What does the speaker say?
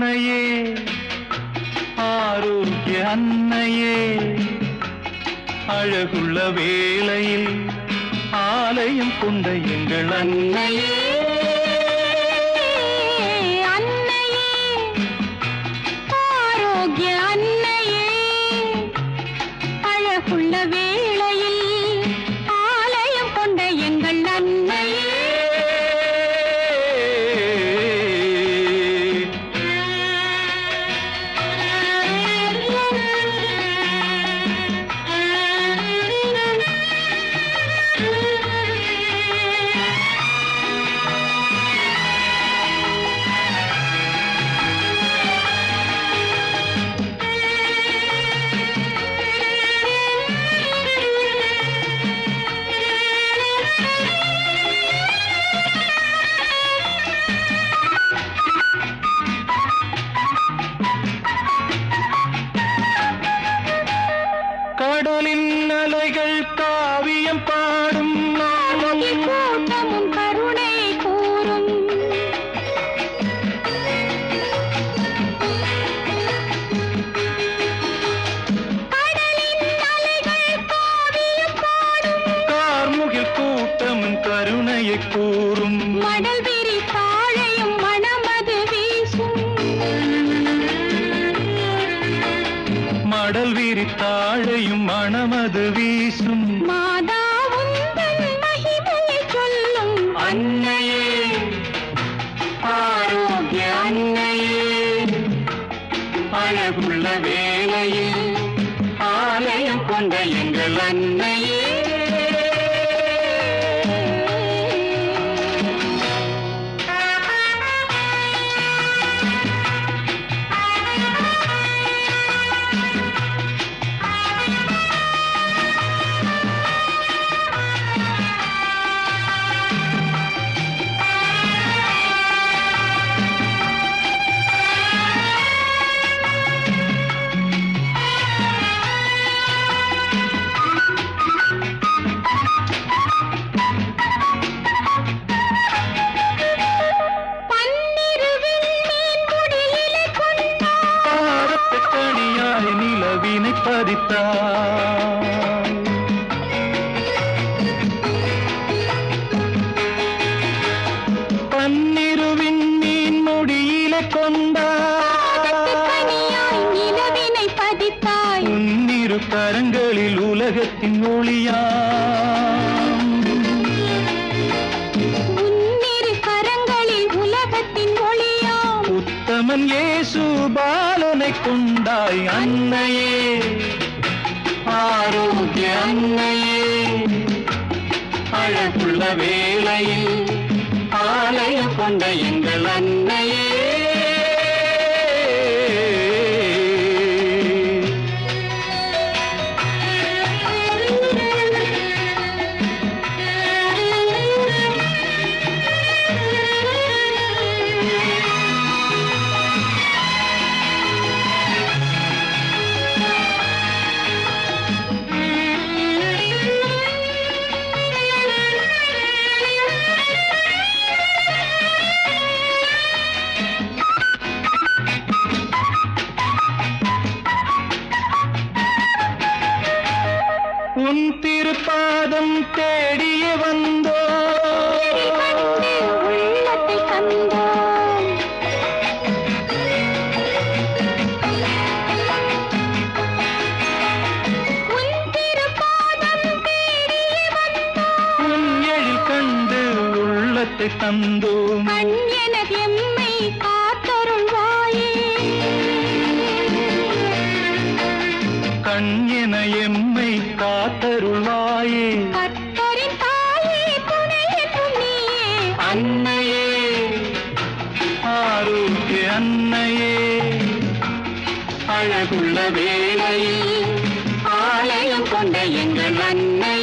அன்னையே ஆரோக்கிய அன்னையே. அழகுள்ள வேளையில் ஆலயம் கொண்ட எங்கள் அன்னையே. அன்னையே கருணையை கூறும். மடல் விரி தாழையும் மணமது வீசும். மடல் விரித்தாழையும் மணமது வீசும். மாதா சொல்லும். அன்னையே ஆரோக்கிய அன்னையே அழகுள்ள வேளையில் ஆலயம் கொண்ட எங்கள் அன்னையே பதித்தார் பன்னிருவின் மீன் முடியில நிலவினை பதித்தாய். உன்னிரு கரங்களில் உலகத்தின் ஒளியா இயேசு பாலனை கொண்டாய் அன்னையே. ஆரோக்கிய அன்னையே அழகுள்ள வேளையில் ஆலயம் கொண்ட எங்கள் அன்னையே. உள்ளம் தேடிய வந்தோ. உள்ளத்தை கண்டோம் உள்ளத்தை தந்தோம். எம்மை காத்தருள்வாயே கண் என எம்மை என்னை காத்தருள்வாயே. கத்தரின் தாயே துணை நீயே. அன்னையே ஆரோக்கிய அன்னையே. அழகுள்ள வேளையில் ஆலயம் கொண்ட எங்கள் அன்னை.